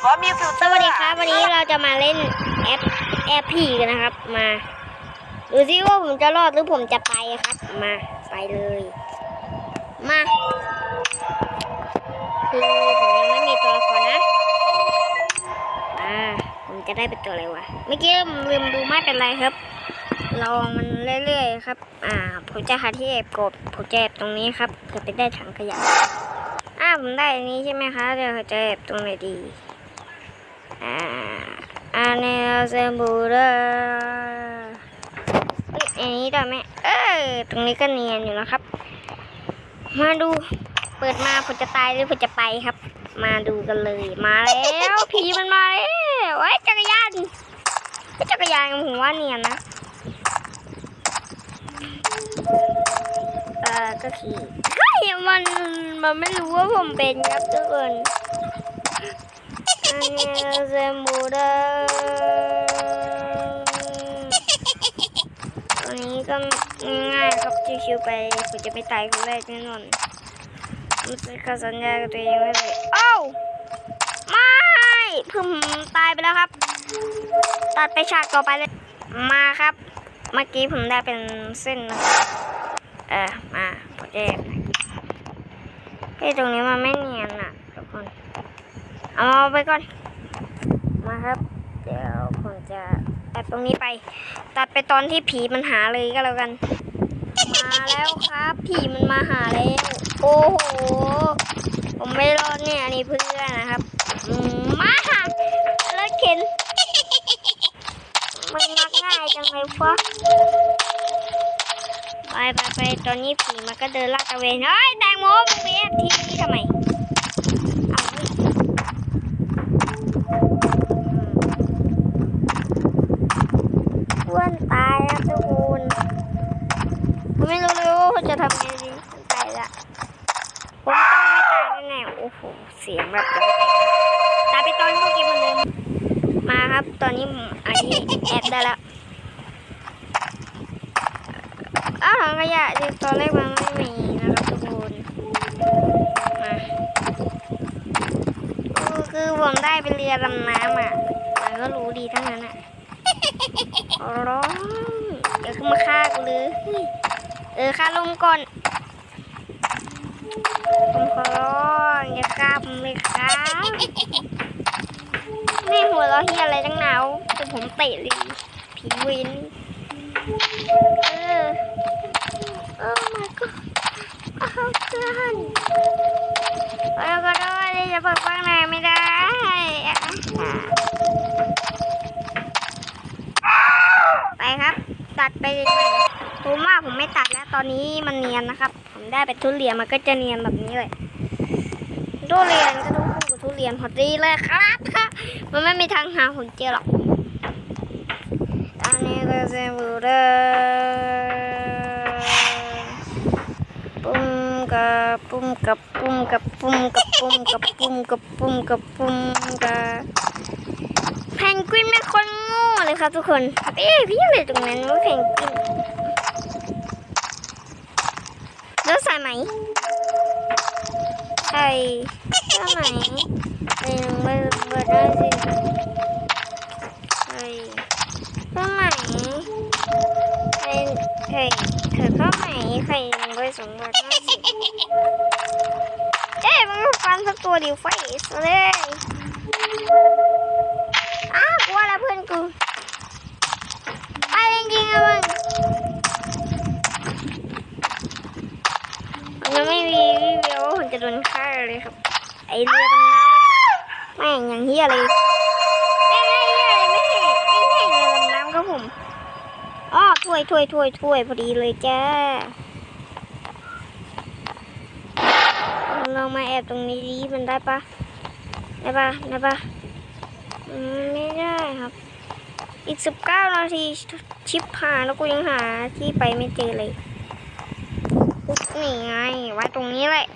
แบบว่ามีฟิลเตสอร์วัสดีครับวันนี้เราจะมาเล่นแอปแอปผีกันนะครับ มาดูซิว่าผมจะรอดหรือผมจะไปครับ มาไปเลย มาคือผมยังไม่มีตัวละครนะอ่าผมจะได้เป็นตัวอะไรวะเมื่อกี้ลืมดูไม่เป็นไรครับลองมันเรื่อยๆครับ อ่า ผมจะหาที่แอบกบผมจะแอบตรงนี้ครับเผื่อไปได้ถังขยะอ่าผมได้อันนี้ใช่ไหมคะเดี๋ยวผมจะแอบตรงไหนดี อันนี้เซมบูเดอร์เอ้ยอันนี้ได้ไหมเออตรงนี้ก็เนียนอยู่แล้วครับ มาดู เปิดมาผมจะตายหรือผมจะไปครับ มาดูกันเลย มาแล้วผีมันมาแล้วไอ้จักรยานไอ้จักรยานผมว่าเนียนนะ เออก็ขี่เฮ้ยมันมันไม่รู้ว่าผมเป็นครับทุกคน อันนี้เซมบูเดอร์ ตัวนี้ก็ง่ายครับชิวๆไปผมจะไม่ตายคนแรกแน่นอนมันเป็นข้อสัญญากับตัวเองไว้เลยโอ้าวไม่ผมตายไปแล้วครับ ตัดไปฉากต่อไปเลย มาครับ เมื่อกี้ผมได้เป็นเส้นนะเออมาผมจะเฮ้ยตรงนี้มันไม่เนียนอะ เอาไปก่อน มาครับ เดี๋ยวผมจะตัดตรงนี้ไป ตัดไปตอนที่ผีมันหาเลยก็แล้วกัน มาแล้วครับ ผีมันมาหาแล้วโอ้โห ผมไม่รอดเนี่ยอันนี้เพื่อนนะครับมมาหารถเข็น มันมักง่ายจังเลยฟะไปไปไปตอนนี้ผีมันก็เดินลาดตะเวนเฮ้ยแตงโมมึงไปแอบที่นี่ทำไมเอาเฮ้ย เพื่อนตายแล้วทุกคนไม่รู้เลยว่าจะทำไงดีตายละผมต้องไม่ตายแน่ๆโอ้โหเสียงแบบตายไปตอนเมื่อกี้มันเดิมมาครับตอนนี้อันนี้แอบได้แล้วอ้าวถังขยะที่ตอนแรกมันไม่มีนะครับทุกคนมา คือผมได้ไปเรียนดำน้ำอะมันก็รู้ดีทั้งนั้นอะร้องเดี๋ยวขึ้นมาฆ่ากูเลยเออฆ่าลงก่อน ผมขอร้องอย่าฆ่าผมเลยครับแม่หัวเราะเฮียอะไรตั้งหนาวแต่ผมเตะเลยผีวิน เออโอ้ my god อ้าวเพื่อนแล้วก็ด้วยจะเปิดฟังไหนไม่ได้ ไปครับ ตัดไปเลยผมว่าผมไม่ตัดแล้ว ตอนนี้มันเนียนนะครับ ผมได้เป็นทุเรียนมันก็จะเนียนแบบนี้เลยทุเรียนก็ต้องคู่กับทุเรียนพอดีเลยครับมันไม่มีทางหาผมเจอหรอกตอนนี้ก็จะบูเดอปุ้มกับปุ้มกับปุ้มกับปุ้มกับปุ้มกับปุ้มกับปุ้มกับปุ้มกับ ครับทุกคนเอ๊พี่ยังอยู่ตรงนั้นว่าเพลงแล้วใส่ไหมใช่สายไหมยังไม่เบิดได้สิใช่สายไหมใครใครเธอก็ไหมใครยังไม่สมบัติไสิเอ๊ะมันฟันสักตัวดิไฟเลย ไม่มีวิเดียวผมจะโดนฆ่าเลยครับ ไอเรือดำน้ำแม่งอย่างเฮียเลยแม่งไอ้เฮียเลยไม่ใช่ไม่ใช่เรือดำน้ำครับผมอ๋อถ้วยถ้วยถ้วยถ้วยพอดีเลยจ้าเรามาแอบตรงนี้ดีมันได้ปะได้ปะได้ปะอืมไม่ได้ครับ อีกสิบเก้านาทีชิปหาแล้วกูยังหาที่ไปไม่เจอเลย นี่ไงไว้ตรงนี้แหละ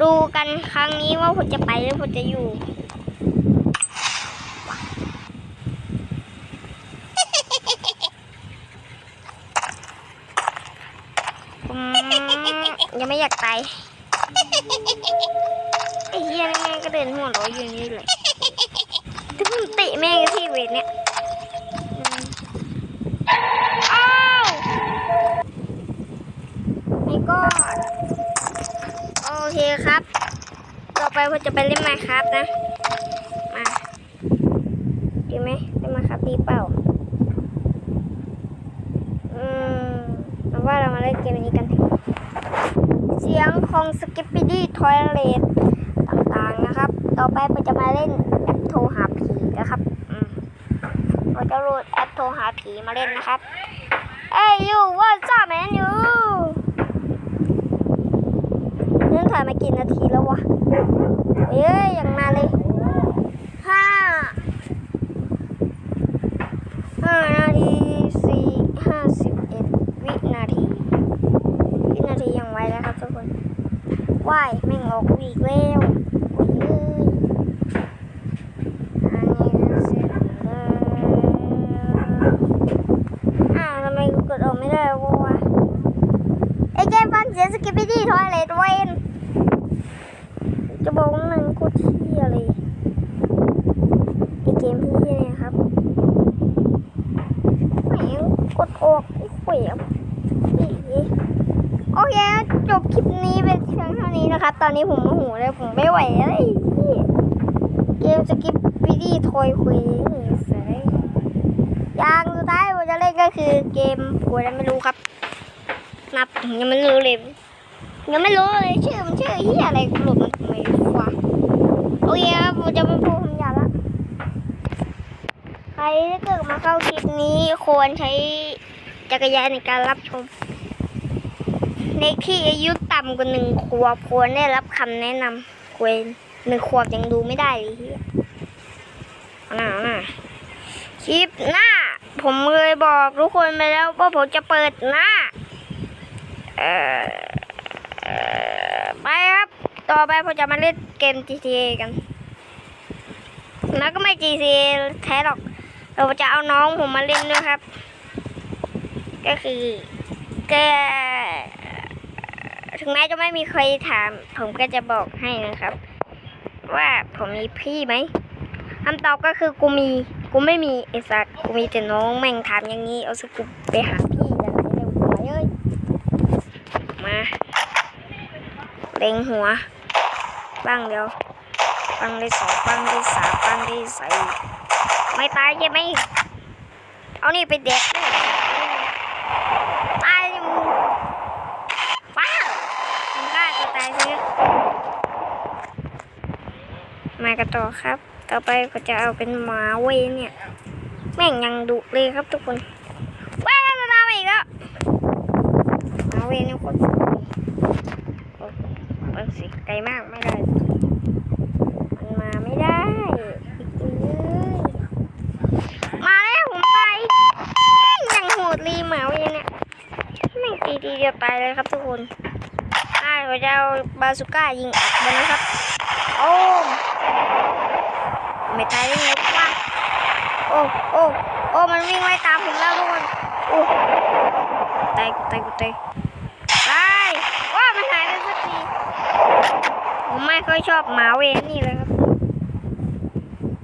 ดูกันครั้งนี้ว่าผมจะไปหรือผมจะอยู่ผมยังไม่อยากตายไอ้เหี้ยแม่งก็เดินหัวเราอยู่นี่เลยถึงผมติแม่งที่เวทเนี่ยอืมอ้าวไม่ ก็โอเคครับ ต่อไปผมจะไปเล่นไมครับนะ มาดีไหมเล่นไมค์ครับดีเปล่า อืมเอาว่าเรามาเล่นเกมนี้กันเถอะเสียงของสกิปปี้ดี้ทอยเลตต่างๆนะครับ ต่อไปผมจะมาเล่นแอปโทรหาผีนะครับอืมเราจะโหลดแอปโทรหาผีมาเล่นนะครับ เอ้ยยูว่าจ้าแมนยูนี่ถ่าย มากี่นาทีแล้ววะเอ้ยอย่างนานเลยห้าห้านาทีสี่ห้าสิบเอ็ดวินาที วินาทีย่างไวแล้วครับทุกคนว่ายแม่งออกวีแล้วโอ้ยเอ้ยอันนี้ก็เสร็จแล้วอ้าวทำไมกดออกไม่ได้วะไอเกมฟันเสียสกิปปี้ดีทอยเลทเวะบอกว่ามันโคตรเที่ยเลยไอเกมพี่เนี่ยครับแหมงกดออกเขวบอีโอเคจบคลิปนี้เป็นเพียงเท่านี้นะครับ ตอนนี้ผมโมโหเลยผมไม่ไหวแล้วไอ้เหี้ยเกมสกิปปี้ดี้ทอยคุยนี่เสยอย่างสุดท้ายผมจะเล่นก็คือเกมผมยังไม่รู้ครับ นับยังไม่รู้เลยยังไม่รู้เลยชื่อมันชื่อเฮียอะไรกลุ่มมันไม่ฟังโอเคครับผมจะไม่พูดคำหยาบละใครที่เกิดมาเข้าคลิปนี้ควรใช้จักรยานในการรับชม เด็กที่อายุต่ำกว่าหนึ่งขวบควรได้รับคำแนะนำควรหนึ่งขวบยังดูไม่ได้เลยเฮียเอาหน้าเอาหน้าคลิปหน้า ผมเคยบอกทุกคนไปแล้วว่าผมจะเปิดหน้าเอ่อเอ่อไปครับ ต่อไปผมจะมาเล่นเกม GTA กัน แล้วก็ไม่ GTA แท้หรอก เราจะเอาน้องผมมาเล่นด้วยครับ ก็คือแก ถึงแม้จะไม่มีใครถาม ผมก็จะบอกให้นะครับ ว่าผมมีพี่ไหมคำตอบก็คือกูมี กูไม่มีไอ้สัตว์กูมีแต่น้องแม่งถามอย่างนี้ เอาสกุไปหาพี่แต่ไม่ได้หัวเอ้ยมาเล็งหัวบ้างเดียวปังที่สองปังที่สามปังที่สี่ไม่ตายใช่ไหมเอานี่ไปเด็กด้วยตายดิมึงป้ามึงฆ่าตัวตายซิ มากันต่อครับ ต่อไปก็จะเอาเป็นหมาเวยเนี่ย แม่งยังดุเลยครับทุกคนว้าวมาอีกแล้วหมาเวยนี่คนโอ้เปิดสิไกลมากไม่ได้มันมาไม่ได้มาแล้วผมตายยังโหดรีหมาเวยเนี่ยไม่งตีทีเดียวตายเลยครับทุกคนอ่าเราจะเอาบาสุก้ายิงอัดมันนะครับโอ้ ไม่ตายได้ไงวะโอ้โอ้โอ้มันวิ่งไล่ตามผมแล้วทุกคนโอ้ตายกูตายกูตายตายว่ามันหายไปสักทีผมไม่ค่อยชอบหมาเวนนี่เลยครับ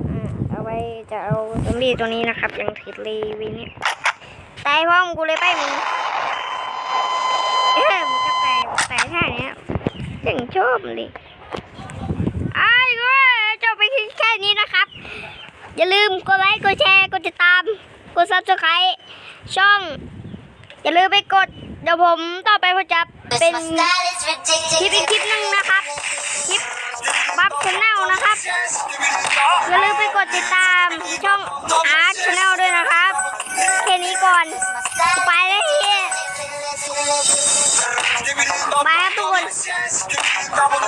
อ่าเอาไว้จะเอาซอมบี้ตัวนี้นะครับยังผิดเลยวีนี้ตายพร้อมกูเลยไปมึงเอ้ยมันก็ตายตายท่าเนี้ยยังชอบเลย นี้นะครับ อย่าลืมกดไลค์กดแชร์กดติดตาม กดซับสไครต์ช่อง อย่าลืมไปกดเดี๋ยวผมต่อไปผมจะเป็นคลิปอีกคลิปหนึ่งนะครับคลิปบับชแนลนะครับ อย่าลืมไปกดติดตามช่องอาร์ตชแนลด้วยนะครับแค่นี้ก่อนไปเลยบายครับทุกคน